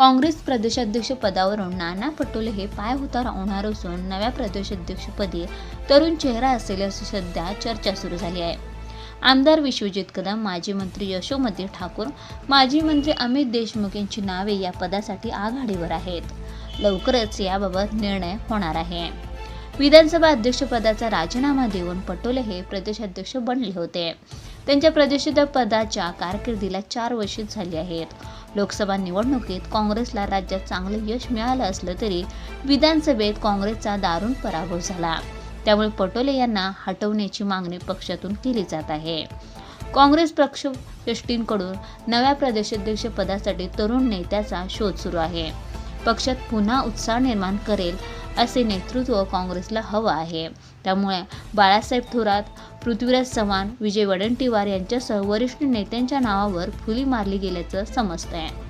काँग्रेस प्रदेशाध्यक्ष पदावरून नाना पटोले हे पाय होता होणार असून नव्या प्रदेशाध्यक्षपदी तरुण चेहरा असेल अशी सध्या चर्चा सुरू झाली आहे. आमदार विश्वजित कदम माजी मंत्री यशोमती ठाकूर माजी मंत्री अमित देशमुख यांची नावे या पदासाठी आघाडीवर आहेत. लवकरच याबाबत निर्णय होणार आहे. विधानसभा अध्यक्षपदाचा राजीनामा देऊन पटोले हे प्रदेशाध्यक्ष बनले होते. त्यांच्या प्रदेशपदाच्या कारकिर्दीला चार वर्षे झाली आहेत. लोकसभा निवडणुकीत काँग्रेसला राज्यात चांगलं यश मिळालं असलं तरी विधानसभेत काँग्रेसचा दारुण पराभव झाला. त्यामुळे पटोले यांना हटवण्याची मागणी पक्षातून केली जात आहे. काँग्रेस पक्षश्रेष्ठींकडून नव्या प्रदेशाध्यक्ष पदासाठी तरुण नेत्याचा शोध सुरू आहे. पक्षात पुन्हा उत्साह निर्माण करेल असे नेतृत्व काँग्रेसला हवं आहे. त्यामुळे बाळासाहेब थोरात पृथ्वीराज चव्हाण विजय वडंटीवार यांच्यासह वरिष्ठ नेत्यांच्या नावावर फुली मारली गेल्याचं समजतं आहे